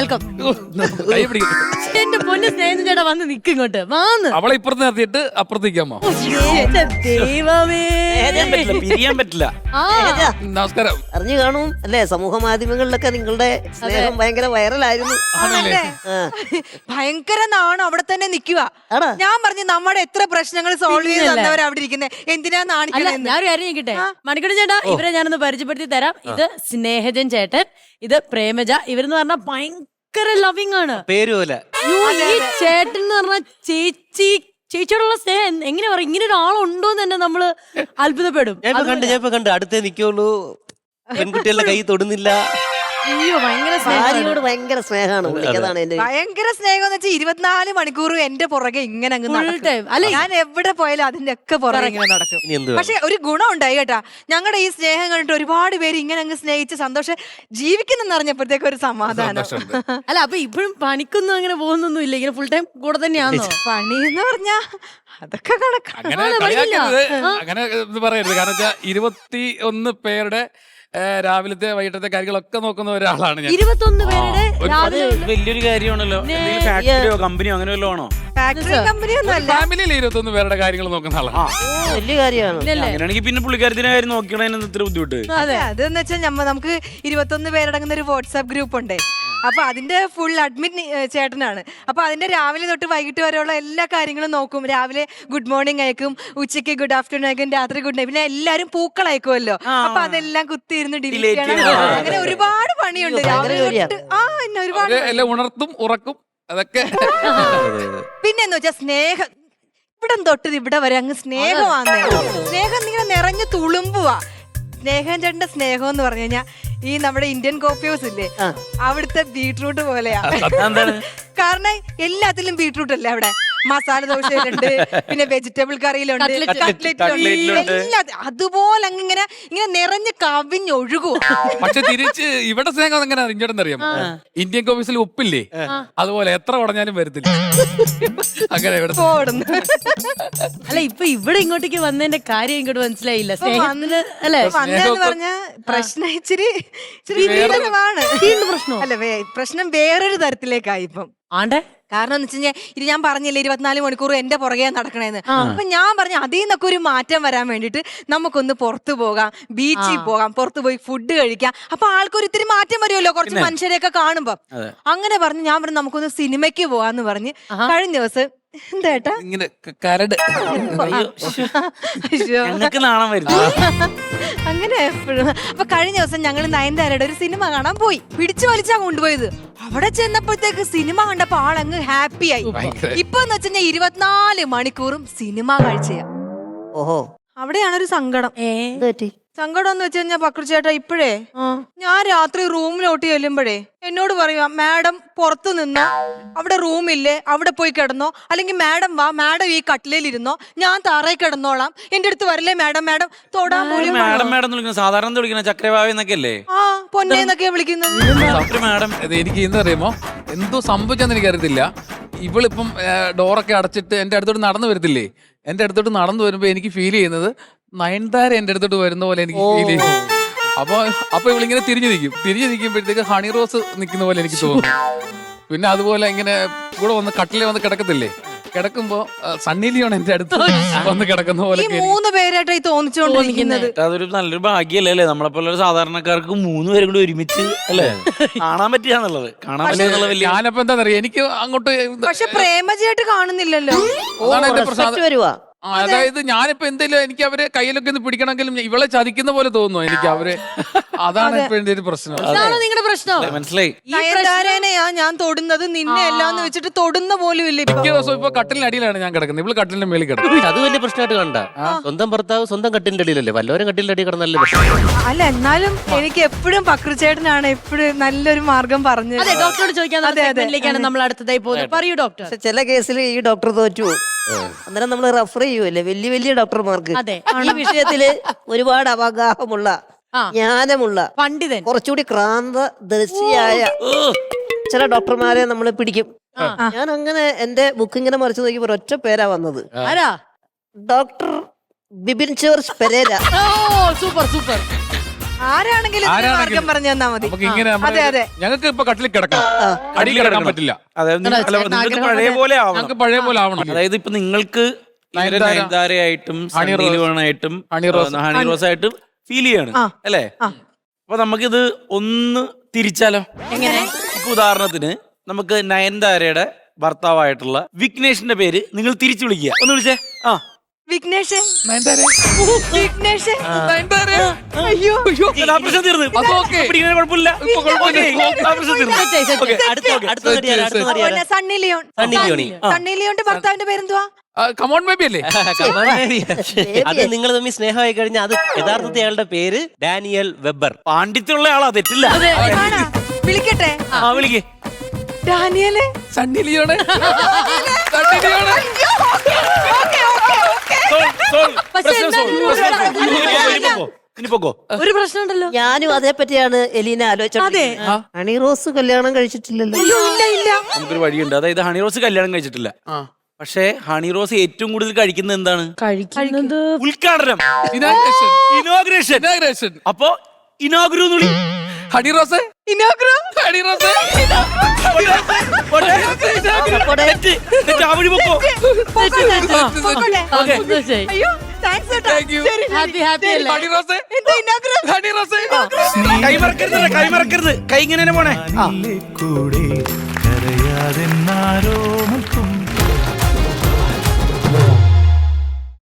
Welcome. കൈ പിടിക്കും. എന്റെ പൊന്ന് സ്നേഹം ചേട്ടാ വന്ന് നിക്ക് ഇങ്ങോട്ട്. വാന്ന്. അവളെ ഇപ്പുറത്ത് നിർത്തിയിട്ട് അപ്പുറത്തേക്കാമോ? എന്റെ ദൈവമേ. പിരിയാൻ പറ്റില്ല പിരിയാൻ പറ്റില്ല. ആ. നമസ്കാരം. അറിഞ്ഞു കാണും. അല്ലേ സമൂഹ മാധ്യമങ്ങളിലൊക്കെ നിങ്ങളുടെ സ്നേഹം ഭയങ്കര വൈറലായിരുന്നു. ആണല്ലേ? ആ. ഭയങ്കര നാണം അവിടെ തന്നെ നിക്കുക. ഞാൻ പറഞ്ഞു നമ്മുടെ എത്ര പ്രശ്നങ്ങൾ സോൾവ് ചെയ്ത്? തന്നവർ അവിടെ ഇരിക്കുന്നത് എന്തിനാ അല്ല നാണിക്കണെന്ന് ഞാൻ ഒരു കാര്യം ചോദിക്കട്ടെ? മണിക്കണ ചേട്ടാ ഇവരെ ഞാനൊന്ന് പരിചയപ്പെടുത്തി തരാം. ഇത് സ്നേഹജൻ ചേട്ടൻ ഇത് പ്രേമജ. ഇവരെന്ന് പറഞ്ഞാൽ ഭയങ്കര ലവിങ് ആണ്. പേര് പോലെ. അയ്യോ, ഈ ചേട്ടൻ എന്ന് പറഞ്ഞ ചേച്ചി ചേച്ചിയോടുള്ള സ്നേഹം എങ്ങനെ പറയും? ഇങ്ങനെ ഒരാളുണ്ടോ എന്ന് തന്നെ നമ്മൾ അത്ഭുതപ്പെടും. ഞാൻ ഇപ്പൊ കണ്ട് ഞാൻ ഇപ്പൊ കണ്ട് അടുത്തേ നിക്കുള്ളൂ പെൺകുട്ടികളുടെ കൈ തൊടുന്നില്ല. അയ്യോ ഭയങ്കര സ്നേഹമാണ്. ഭാര്യയോട് ഭയങ്കര സ്നേഹമാണ് പുള്ളിക്ക് അതാണ് എന്റെ ഭയങ്കര സ്നേഹം എന്ന് വെച്ചാൽ ഇരുപത്തിനാല് മണിക്കൂറും എന്റെ പുറകെ ഇങ്ങനെ അങ്ങ് നടക്കും. അല്ലെ? ഞാൻ എവിടെ പോയാലും അതിന്റെ ഒക്കെ പുറകെ ഇങ്ങനെ നടക്കും. ഇനി എന്ത് പക്ഷെ ഒരു ഗുണം ഉണ്ടായി കേട്ടാ. ഞങ്ങളുടെ ഈ സ്നേഹം കണ്ടിട്ട് ഒരുപാട് പേര് ഇങ്ങനെ അങ്ങ് സ്നേഹിച്ച് സന്തോഷം ജീവിക്കുന്നെന്ന് അറിഞ്ഞപ്പോഴത്തേക്ക് ഒരു സമാധാനം. സന്തോഷമുണ്ട്. അല്ല അപ്പൊ ഇപ്പോഴും പണിക്കൊന്നും അങ്ങനെ പോകുന്നൊന്നും ഇല്ല. ഇങ്ങനെ ഫുൾ ടൈം കൂടെ തന്നെയാണോ പണി എന്ന് പറഞ്ഞാ അതൊക്കെ കണക്കാണ് അങ്ങനെ കളിയാക്കരുത്. അങ്ങനെ ഇത് പറയരുത്. കാരണം വെച്ചാൽ ഇരുപത്തി ഒന്ന് പേരുടെ രാവിലത്തെ വൈകിട്ടത്തെ കാര്യങ്ങളൊക്കെ നോക്കുന്ന ഒരാളാണ് ഞാൻ. ഇരുപത്തൊന്ന് പേരുടെ രാവിലെ വലിയൊരു കാര്യമാണല്ലോ. എന്തെങ്കിലും ഫാക്ടറിയോ കമ്പനിയോ അങ്ങനെ വല്ലതും ആണോ? ഫാക്ടറി കമ്പനി ഒന്നും അല്ല. ഫാമിലിയിൽ ഇരുപത്തൊന്ന് പേരുടെ കാര്യങ്ങൾ നോക്കുന്ന ആളാണ്. വലിയ കാര്യമാണ്. ഇല്ലല്ലേ അങ്ങനെയാണെങ്കിൽ പിന്നെ പുള്ളിക്കാരത്തിന്റെ കാര്യം ഇത്ര ബുദ്ധിമുട്ട്. അതെ. അതെന്ന് വെച്ചാൽ നമ്മ നമുക്ക് ഇരുപത്തൊന്ന് പേരടങ്ങുന്ന ഒരു വാട്സാപ്പ് ഗ്രൂപ്പ് ഉണ്ട് അപ്പൊ അതിന്റെ ഫുൾ അഡ്മിറ്റ് ചേട്ടനാണ്. അപ്പൊ അതിന്റെ രാവിലെ തൊട്ട് വൈകിട്ട് വരെയുള്ള എല്ലാ കാര്യങ്ങളും നോക്കും. രാവിലെ ഗുഡ് മോർണിംഗ് അയക്കും ഉച്ചയ്ക്ക് ഗുഡ് ആഫ്റ്റർനൂൺ അയക്കും രാത്രി ഗുഡ് നൈറ്റ് പിന്നെ എല്ലാരും പൂക്കൾ അയക്കുമല്ലോ അപ്പൊ അതെല്ലാം കുത്തിയിരുന്ന് ഡിലീറ്റ് ചെയ്യണം. അങ്ങനെ ഒരുപാട് പണിയുണ്ട്. രാവിലെ തൊട്ട് ആ എന്നെ ഒരുപാട് എല്ലാം ഉണർത്തും ഉറക്കും. അതൊക്കെ പിന്നെ എന്ന് വെച്ചാൽ സ്നേഹം ഇവിടം തൊട്ട് ഇവിടെ വരെ അങ്ങ് സ്നേഹമാണ് സ്നേഹം ഇങ്ങനെ നിറഞ്ഞു തുളുമ്പുവാ. സ്നേഹം ചേട്ടന്റെ സ്നേഹം എന്ന് പറഞ്ഞു കഴിഞ്ഞാൽ ഈ നമ്മുടെ ഇന്ത്യൻ കോഫി ഹൗസ് ഇല്ലേ? അവിടുത്തെ ബീട്രൂട്ട് പോലെയാ. കാരണം എല്ലാത്തിലും ബീട്രൂട്ട് അല്ലേ അവിടെ? മസാല ദോശയിലുണ്ട് പിന്നെ വെജിറ്റബിൾ കറിയിലുണ്ട്. കട്ട്ലറ്റിലുണ്ട്. എല്ലാ അതുപോലെ അങ്ങ് ഇങ്ങനെ ഇങ്ങനെ നിറഞ്ഞ് കവിഞ്ഞൊഴുകും. പക്ഷെ തിരിച്ച് ഇവിടെ സ്നേഹം എങ്ങനെ ഇങ്ങോട്ടെന്ന് അറിയാമോ? ഇന്ത്യൻ കോഫീസിൽ ഉപ്പില്ലേ? അതുപോലെ എത്ര ഉടഞ്ഞാലും വരത്തില്ല. അങ്ങനെ ഇവിടെ അല്ല ഇപ്പൊ ഇവിടെ ഇങ്ങോട്ടേക്ക് വന്നതിന്റെ കാര്യം ഇങ്ങോട്ട് മനസ്സിലായില്ല. സ്നേഹത്തിന് അല്ലെ? വന്നെന്ന് പറഞ്ഞ പ്രശ്നം ഇച്ചിരി ഇച്ചിരി വികലമാണ് അല്ല പ്രശ്നം വേറൊരു തരത്തിലേക്കായി ഇപ്പം. ആണ്ടെ? കാരണം എന്ന് വെച്ചാൽ ഇത് ഞാൻ പറഞ്ഞില്ലേ ഇരുപത്തിനാല് മണിക്കൂർ എന്റെ പുറകെ നടക്കണേന്ന്. അപ്പൊ ഞാൻ പറഞ്ഞു അതിൽ നിന്നൊക്കെ ഒരു മാറ്റം വരാൻ വേണ്ടിട്ട് നമുക്കൊന്ന് പുറത്തു പോകാം ബീച്ചിൽ പോകാം പുറത്തു പോയി ഫുഡ് കഴിക്കാം. അപ്പൊ ആൾക്കൊരു ഇത്തിരി മാറ്റം വരുമല്ലോ കുറച്ച് മനുഷ്യരെയൊക്കെ കാണുമ്പോ. അങ്ങനെ പറഞ്ഞു ഞാൻ പറഞ്ഞു നമുക്കൊന്ന് സിനിമയ്ക്ക് പോകാന്ന് പറഞ്ഞ് കഴിഞ്ഞ ദിവസം എന്താ ഇങ്ങനെ ക- കരട്. അയ്യോ. ഞങ്ങൾക്ക് നാണം വരുന്നു. അങ്ങനെ എപ്പോഴും. അപ്പൊ കഴിഞ്ഞ ദിവസം ഞങ്ങൾ നയൻതാരയുടെ ഒരു സിനിമ കാണാൻ പോയി. പിടിച്ചു വലിച്ചാ കൊണ്ടുപോയത്. അവിടെ ചെന്നപ്പോഴത്തേക്ക് സിനിമ കണ്ടപ്പോ ആളങ്ങ് ഹാപ്പി ആയി. ഭയങ്കര. ഇപ്പൊ എന്ന് വെച്ചാൽ ഇരുപത്തിനാല് മണിക്കൂറും സിനിമ കാഴ്ചയാ. ഓഹോ. അവിടെയാണ് ഒരു സങ്കടം. ഏ? എന്ത് പറ്റി സങ്കടം എന്ന് വെച്ച് കഴിഞ്ഞാൽ പക്രുചേട്ടാ ഇപ്പോഴേ. ഞാൻ രാത്രി റൂമിലോട്ട് ചെല്ലുമ്പോഴേ എന്നോട് പറയുക മാഡം പുറത്തു നിന്നോ അവിടെ റൂമില്ലേ അവിടെ പോയി കിടന്നോ അല്ലെങ്കിൽ മാഡം വാ മാഡം ഈ കട്ടിലിരുന്നോ ഞാൻ താറേ കിടന്നോളാം എന്റെ അടുത്ത് വരില്ലേ മാഡം മാഡം? തൊടാൻ പോലും മാഡം മാഡം എന്ന് വിളിക്കുന്നത് സാധാരണ വിളിക്കുന്ന ചക്രവാവി എന്നൊക്കെ അല്ലേ ആ പൊന്നെ എന്നൊക്കെയാ വിളിക്കുന്നത്. മാഡം എനിക്ക് ഇന്ന് അറിയുമോ? എന്തോ സംഭവിച്ചെന്ന് എനിക്കറിയത്തില്ല. ഇവളിപ്പം ഡോറൊക്കെ അടച്ചിട്ട് എന്റെ അടുത്തോട്ട് നടന്നു വരത്തില്ലേ? എന്റെ അടുത്തോട്ട് നടന്നു വരുമ്പോ എനിക്ക് ഫീൽ ചെയ്യുന്നത് നയൻതാര എന്റെ അടുത്തോട്ട് വരുന്ന പോലെ എനിക്ക് ഫീൽ ചെയ്യും അപ്പൊ അപ്പൊ ഇവളിങ്ങനെ തിരിഞ്ഞു നിൽക്കും തിരിഞ്ഞു നിൽക്കുമ്പോഴത്തേക്ക് ഹണി റോസ് നിൽക്കുന്ന പോലെ എനിക്ക് തോന്നും. പിന്നെ അതുപോലെ ഇങ്ങനെ കൂടെ വന്ന് കട്ടിലെ വന്ന് കിടക്കത്തില്ലേ? കിടക്കുമ്പോ സണ്ണിലിയാണ് സണ്ണി ലിയോൺ എന്റെ അടുത്ത് വന്ന് കിടക്കുന്ന പോലെ ഈ മൂന്ന് പേരായിട്ടായി തോന്നിച്ചുകൊണ്ടിരിക്കുന്നത് അതൊരു നല്ലൊരു ഭാഗ്യല്ലേ? അല്ലേ നമ്മളെ പോലെ സാധാരണക്കാർക്ക് മൂന്ന് പേരും കൂടി ഒരുമിച്ച് അല്ലേ? കാണാൻ പറ്റിയാന്നുള്ളത്. കാണാൻ പറ്റിയ ഞാനപ്പോ എന്താ പറയാ എനിക്ക് അങ്ങോട്ട് പക്ഷെ പ്രേമജിയായിട്ട് കാണുന്നില്ലല്ലോ. അതാണ് എന്റെ പ്രശ്നം അതായത് ഞാനിപ്പോ എന്തെങ്കിലും എനിക്ക് അവരെ കയ്യിലൊക്കെ ഒന്ന് പിടിക്കണമെങ്കിലും ഇവളെ ചതിക്കുന്ന പോലെ തോന്നുന്നു എനിക്ക് അവരെ? അതാണ് ഇപ്പൊ എന്റെ ഒരു പ്രശ്നം. ഇതാണോ നിങ്ങളുടെ പ്രശ്നം. മനസ്സിലായി. നയൻതാരനെയാ ഞാൻ തൊടുന്നത് നിന്നെ അല്ലാന്ന് വെച്ചിട്ട് തൊടുന്ന പോലും ഇല്ല ഇപ്പൊ. മിക്ക ദിവസവും ഇപ്പൊ കട്ടിലിനടിയിലാണ് ഞാൻ കിടക്കുന്നത്. ഇവൾ കട്ടിലിന്റെ മേളിൽ കിടക്കും. അത് വലിയ പ്രശ്നമായിട്ട് കണ്ട സ്വന്തം ഭർത്താവ് സ്വന്തം കട്ടിലിന്റെ അടിയിലല്ലേ? വല്ലവരും കട്ടിലിന്റെ അടി കിടന്നല്ലേ പ്രശ്നം അല്ല എന്നാലും എനിക്ക് എപ്പോഴും പക്രുചേട്ടനാണ് എപ്പോഴും നല്ലൊരു മാർഗം പറഞ്ഞത്. അതെ ഡോക്ടറോട് ചോദിക്കാൻ അതെ, നമ്മൾ അടുത്തതായി പോകുന്നത്. പറയൂ ഡോക്ടർ പക്ഷെ ചില കേസിൽ ഈ ഡോക്ടർ തോറ്റു പോകും. അന്നേരം നമ്മൾ റെഫർ ചെയ്യുമല്ലേ വലിയ വലിയ ഡോക്ടർമാർക്ക്. അതെ. ഈ വിഷയത്തിൽ ഒരുപാട് അവഗാഹമുള്ള ആ. ജ്ഞാനമുള്ള പണ്ഡിതൻ. കുറച്ചുകൂടി ക്രാന്ത ദർശിയായ ചില ഡോക്ടർമാരെ നമ്മൾ പിടിക്കും. ഞാൻ അങ്ങനെ എന്റെ ബുക്ക് ഇങ്ങനെ മറിച്ച് നോക്കിയപ്പോ ഒറ്റ പേരാ വന്നത്. ആരാ? ഡോക്ടർ ബിബിൻ ജോർജ് പെരേര. ഓ സൂപ്പർ സൂപ്പർ. ആരാണെങ്കിലും ഇതിന് മാർഗം പറഞ്ഞു തന്നാ മതി. നമുക്ക് ഇങ്ങനെ അതെ അതെ. ഞങ്ങൾക്ക് ഇപ്പൊ കട്ടിൽ കിടക്കാം അടിയിൽ കിടക്കാൻ പറ്റില്ല. അതായത് നിങ്ങൾ- അല്ല, നിങ്ങൾക്ക് പഴയ പോലെ ആവണം. ഞങ്ങൾക്ക് പഴയ പോലെ ആവണം. അതായത് ഇപ്പൊ നിങ്ങൾക്ക് ഇവരെ നയൻതാര. നയൻതാരയായിട്ടും ഹണി റോസ്. സണ്ണീലുവാണായിട്ടും ഹണി റോസ്. ഹണി റോസ് ആയിട്ടും ഫീൽ ചെയ്യാണ് ആ. അല്ലേ? ആ. അപ്പൊ നമുക്കിത് ഒന്ന് തിരിച്ചാലോ? എങ്ങനെ? ഇപ്പൊ ഉദാഹരണത്തിന് നമുക്ക് നയൻതാരയുടെ ഭർത്താവായിട്ടുള്ള വിഘ്നേഷിന്റെ പേര് നിങ്ങൾ തിരിച്ചു വിളിക്കുക. ഒന്ന് വിളിച്ചേ. ആ. വിഘ്നേഷ്. വിഘ്നേഷ്. അയ്യോ. തീർന്നു. ഓക്കേ. കുഴപ്പമില്ല. ഇപ്പൊ കുഴപ്പമില്ല. തീർന്നു. നടി സണ്ണി ലിയോൺ. സണ്ണി ലിയോണി. സണ്ണി ലിയോന്റെ ഭർത്താവിന്റെ പേരെന്തുവാ? കമോൺ ബേബി അല്ലേ? അത് നിങ്ങൾ തമ്മിൽ സ്നേഹമായി കഴിഞ്ഞാൽ അത് യഥാർത്ഥത്തിൽ അയാളുടെ പേര് ഡാനിയൽ വെബർ പാണ്ഡിത്യമുള്ള ആളാ തെറ്റില്ല. വിളിക്കട്ടെ. ആ വിളിക്കേ. ഡാനിയൽ. സണ്ണി ലിയോണ്. സണ്ണി ലിയോണ് പക്ഷെ എന്നാലും ഇനി പോക്കോ ഒരു പ്രശ്നം ഉണ്ടല്ലോ ഞാനും അതേപ്പറ്റിയാണ് എലീന ആലോചിച്ചത് അതെ. ഹണി റോസ് കല്യാണം കഴിച്ചിട്ടില്ലല്ലോ. അയ്യോ ഇല്ല ഇല്ല. നമുക്കൊരു വഴിയുണ്ട്. അതായത് ഹണി റോസ് കല്യാണം കഴിച്ചിട്ടില്ല. പക്ഷേ ഹണി റോസ് ഏറ്റവും കൂടുതൽ കഴിക്കുന്നത് എന്താണ്? കഴിക്കുന്നത് ഉദ്ഘാടനം. ഇനാഗ്രേഷൻ ഇനോഗ്രേഷൻ അപ്പൊ ഇനോഗ്രൂ വിളി ഹണി റോസ്? ഇനോഗ്രോ കൈ ഇങ്ങനെ പോണേ. കൂടെ കരയാതെ